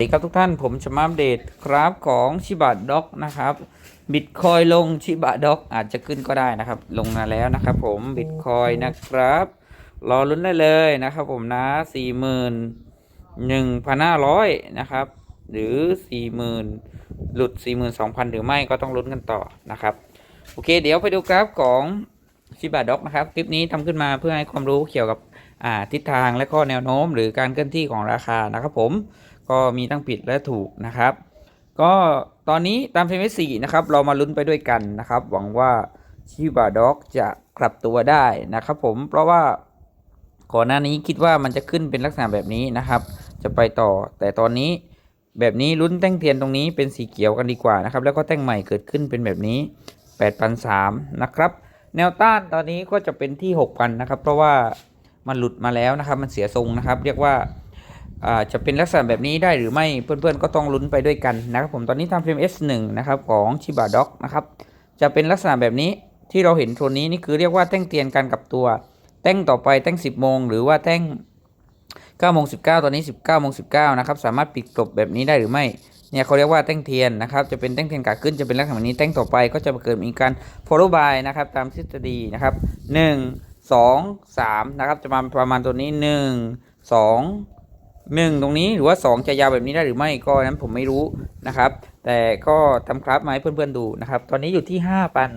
สวัสดีครับทุกท่านผมจะมาอัปเดตกราฟของชิบะด็อกนะครับบิตคอยลงชิบะด็อกอาจจะขึ้นก็ได้นะครับ ลงมาแล้วนะครับ ผมบิตคอยนะครับ รอลุ้นได้เลยนะครับ ผมนะสี่หมื่นหนึ่งพันห้าร้อยนะครับ หรือสี่หมื่นหลุดสี่หมื่นสองพันหรือไม่ก็ต้องลุ้นกันต่อนะครับ โอเค เดี๋ยวไปดูกราฟของชิบะด็อกนะครับ คลิปนี้ทำขึ้นมาเพื่อให้ความรู้เกี่ยวกับทิศทางและก็แนวโน้ม หรือการเคลื่อนที่ของราคานะครับ ผม ก็มีทั้งผิดและถูกนะครับ ก็ตอนนี้ตามเฟรมสี่นะครับ เรามาลุ้นไปด้วยกันนะครับ หวังว่าชิบะด็อกจะกลับตัวได้นะครับ ผมเพราะว่าก่อนหน้านี้คิดว่ามันจะขึ้นเป็นลักษณะแบบนี้นะครับ จะไปต่อ แต่ตอนนี้แบบนี้ลุ้นแท่งเทียนตรงนี้เป็นสีเขียวกันดีกว่านะครับ แล้วก็แท่งใหม่เกิดขึ้นเป็นแบบนี้8,003นะครับแนวต้านตอนนี้ก็จะเป็นที่ 6,000 นะครับ เพราะว่ามันหลุดมาแล้วนะครับ มันเสียทรงนะครับ เรียกว่า จะเป็นลักษณะแบบนี้ได้หรือไม่เพื่อนๆก็ต้องลุ้นไปด้วยกันนะครับผมตอนนี้ทำเฟรม S1 นะครับของชิบะด็อกนะครับจะเป็นลักษณะแบบนี้ที่เราเห็นโซนนี้นี่คือเรียกว่าแท่งเตียนกันกับตัว แท่งต่อไปแท่ง 10 โมง หรือว่าแท่ง9โมง19 ตอนนี้ 19โมง19นะครับสามารถปิดกลบแบบนี้ได้หรือไม่เนี่ยเขาเรียกว่าแท่งเทียนนะครับจะเป็นแท่งเทียนกาขึ้นจะเป็นลักษณะแบบนี้แท่งต่อไปก็จะเกิดมีการ follow by นะครับตามทฤษฎีนะครับ 1 2 3นะครับจะมาประมาณตัวนี้ 1 2 หนึ่งตรงนี้หรือว่า 2 จะยาวแบบนี้ได้หรือไม่ก็นั้นผมไม่รู้นะครับ แต่ก็ทำคราฟมาให้เพื่อนๆดูนะครับ ตอนนี้อยู่ที่ 5 ปัน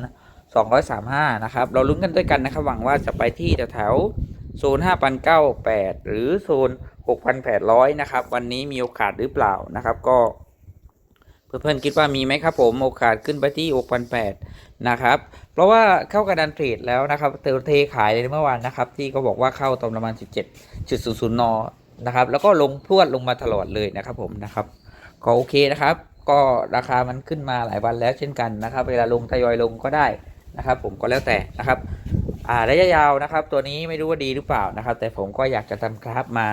235 นะครับ เราลุ้นกันด้วยกันนะครับ หวังว่าจะไปที่แถวโซน 5,098 หรือโซน 6,800 นะครับ วันนี้มีโอกาสหรือเปล่านะครับ ก็ เพื่อนๆคิดว่ามีไหมครับผมโอกาสขึ้นไปที่ 6,800 นะครับ เพราะว่าเข้ากระดานเทรดแล้วนะครับเตอเทขายในเมื่อวานนะครับ ที่เขาบอกว่าเข้าตอนประมาณ 17.00 น นะครับ แล้วก็ลงพรวดลงมาตลอดเลยนะครับผมนะครับ ก็โอเคนะครับ ก็ราคามันขึ้นมาหลายวันแล้วเช่นกันนะครับ เวลาลงทยอยลงก็ได้นะครับ ผมก็แล้วแต่นะครับ อ่าระยะยาวนะครับ ตัวนี้ไม่รู้ว่าดีหรือเปล่านะครับ แต่ผมก็อยากจะทำกราฟมา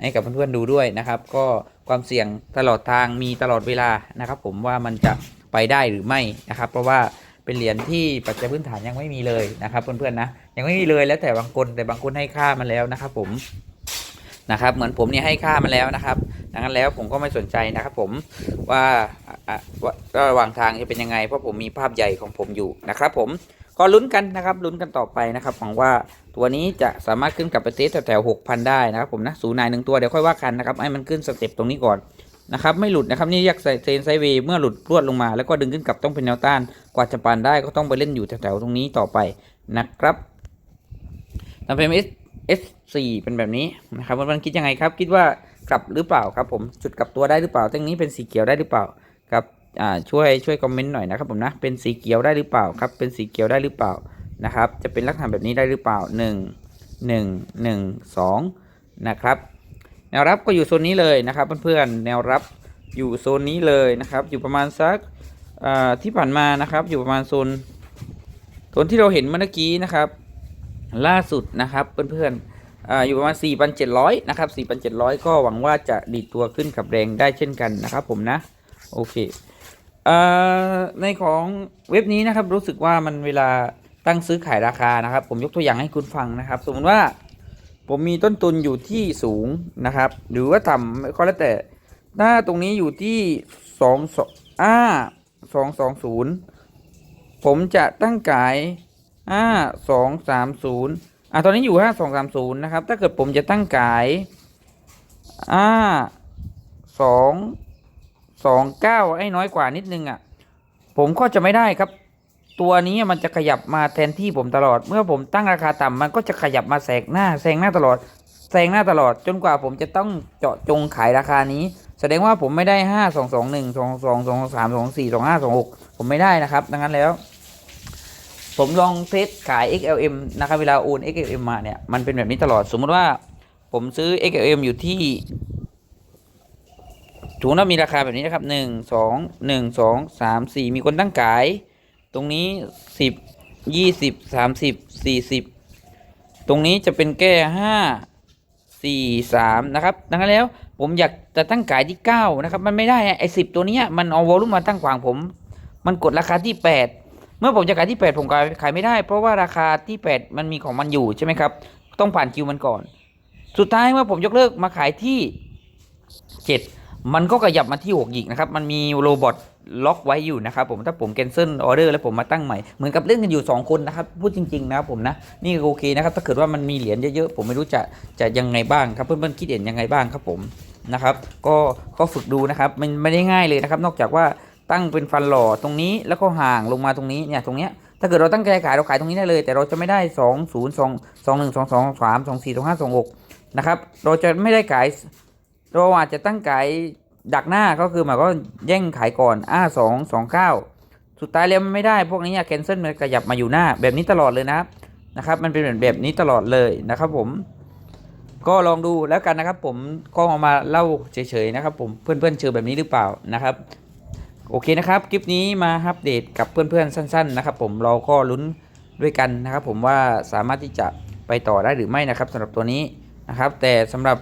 ให้กับเพื่อนๆดูด้วยนะครับ ก็ความเสี่ยงตลอดทางมีตลอดเวลานะครับ ผมว่ามันจะไปได้หรือไม่นะครับ เพราะว่าเป็นเหรียญที่ปัจจัยพื้นฐานยังไม่มีเลยนะครับเพื่อนๆนะยังไม่มีเลยแล้วแต่บางคนแต่บางคนให้ค่ามันแล้วนะครับ ผม นะครับเหมือนผมเนี่ยให้ค่ามันแล้วนะครับ ดังนั้นแล้วผมก็ไม่สนใจนะครับ ผมว่าระหว่างทางจะเป็นยังไง เพราะผมมีภาพใหญ่ของผมอยู่นะครับผมก็ลุ้นกันนะครับลุ้นกันต่อไปนะครับหวังว่าตัวนี้จะสามารถขึ้นกลับไปเทสแถวๆหกพันได้นะครับผมนะศูนย์นายหนึ่งตัวเดี๋ยวค่อยว่ากันนะครับให้มันขึ้นสเต็ปตรงนี้ก่อนนะครับไม่หลุดนะครับนี่เรียกเซนไซเวย์เมื่อหลุดรวดลงมา แล้วก็ดึงขึ้นกลับต้องเป็นแนวต้านกว่าจะปานได้ก็ต้องไปเล่นอยู่แถวๆตรงนี้ต่อไปนะครับทำเป็น S S4 เป็นแบบนี้นะครับมันคิดยังไงครับคิดว่ากลับหรือเปล่าครับผมจุดกลับตัวได้หรือเปล่าแท่งนี้เป็นสีเขียวได้หรือเปล่าครับอ่าช่วยช่วยคอมเมนต์หน่อยนะครับผมนะเป็นสีเขียวได้หรือเปล่าครับเป็นสีเขียวได้หรือเปล่านะครับจะเป็นลักษณะแบบนี้ได้หรือเปล่า 1 1 1 2นะครับแนวรับก็อยู่โซนนี้เลยนะครับเพื่อนๆแนวรับอยู่โซนนี้เลยนะครับอยู่ประมาณสักที่ผ่านมานะครับอยู่ประมาณโซนโซนที่เราเห็นเมื่อกี้นะครับ ล่าสุดนะครับเพื่อนๆออยู่ประมาณ 4,700 นะครับ 4,700 ก็หวังว่าจะดีดตัวขึ้นกับแรงได้เช่นกันนะครับผมนะ โอเคอ่าในของเว็บนี้นะครับรู้สึกว่ามันเวลาตั้งซื้อขายราคานะครับ ผมยกตัวอย่างให้คุณฟังนะครับ สมมติว่าผมมีต้นทุนอยู่ที่สูงนะครับ หรือว่าต่ำก็แล้วแต่ถ้าตรงนี้อยู่ที่2 2อ่า220ผมจะตั้งขาย ห้าสองสามศูนย์อะตอนนี้อยู่ห้าสองสามศูนย์นะครับ ถ้าเกิดผมจะตั้งขายห้าสองสองเก้าไอ้น้อยกว่านิดนึงอะ ผมก็จะไม่ได้ครับ ตัวนี้มันจะขยับมาแทนที่ผมตลอด เมื่อผมตั้งราคาต่ำมันก็จะขยับมาแซงหน้าแซงหน้าตลอดแซงหน้าตลอดจนกว่าผมจะต้องเจาะจงขายราคานี้ แสดงว่าผมไม่ได้ห้าสองสองหนึ่งสองสองสองสามสองสี่สองห้าสองหกผมไม่ได้นะครับ ดังนั้นแล้ว ผมลองเทสขาย XLM นะครับเวลาโอน XLM มาเนี่ยมันเป็นแบบนี้ตลอดสมมติว่าผมซื้อ XLM อยู่ที่ถุงเรามีราคาแบบนี้นะครับหนึ่งสองหนึ่งสองสามสี่มีคนตั้งขาย ตรงนี้สิบยี่สิบสามสิบสี่สิบตรงนี้จะเป็นแก้ห้าสี่สามนะครับดังนั้นแล้วผมอยากจะตั้งขายที่เก้านะครับ มันไม่ได้ไอ้สิบตัวนี้มันเอาวอลลุ่มมาตั้งขวางผม มันกดราคาที่แปด เมื่อผมจะขายที่ 8 ผมขายขายไม่ได้ เพราะว่าราคาที่ 8 มันมีของมันอยู่ใช่ไหมครับ ต้องผ่านคิวมันก่อน สุดท้ายเมื่อผมยกเลิกมาขายที่ 7 มันก็ขยับมาที่6หยิกนะครับ มันมีโรบอทล็อกไว้อยู่นะครับผมถ้าผมแคนเซิลออเดอร์แล้วผมมาตั้งใหม่ เหมือนกับเล่นกันอยู่ 2 คนนะครับ พูดจริง ๆ นะครับผมนะ นี่โอเคนะครับ ถ้าเกิดว่ามันมีเหรียญเยอะๆ ผมไม่รู้จะจะยังไงบ้างครับ เพื่อนๆคิดเห็นยังไงบ้างครับผมนะครับ ก็ก็ฝึกดูนะครับ มันไม่ได้ง่ายเลยนะครับ นอกจากว่า ตั้งเป็นฟันหล่อตรงนี้แล้วก็ห่างลงมาตรงนี้เนี่ยตรงเนี้ยถ้าเกิดเราตั้งใจขายเราขายตรงนี้ได้เลย แต่เราจะไม่ได้ 2 0 2 2 1 2 2 3 2 4 2 5 2 6นะครับเราจะไม่ได้ขายเราอาจจะตั้งขายดักหน้าก็คือหมายก็แย่งขายก่อนอ้าสองสองเก้าสุดท้ายแล้วไม่ได้พวกนี้แคนเซิลมันขยับมาอยู่หน้าแบบนี้ตลอดเลยนะครับนะครับ มันเป็นแบบนี้ตลอดเลยนะครับผมก็ลองดูแล้วกันนะครับผมก็เอามาเล่าเฉยๆนะครับผมเพื่อนๆเจอแบบนี้หรือเปล่านะครับ โอเคนะครับคลิปนี้มาอัปเดตกับเพื่อนๆสั้น ๆ นะครับ ผมเราก็ลุ้นด้วยกันนะครับ ผมว่าสามารถที่จะไปต่อได้หรือไม่นะครับสำหรับตัวนี้นะครับ แต่สำหรับ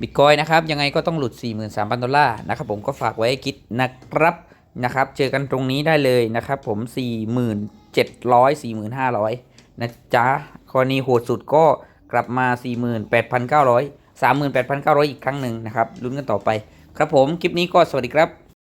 บิตคอยนะครับยังไงก็ต้องหลุด 43,000 ดอลลาร์นะครับผมก็ฝากไว้คิดนะครับนะครับเจอกันตรงนี้ได้เลยนะครับ ผม 4700 45,000นะจ๊ะกรณีโหดสุดก็กลับมา 48,900 38,900 อีกครั้งหนึ่งนะครับลุ้นกันต่อไป ครับผมคลิปนี้ก็สวัสดีครับ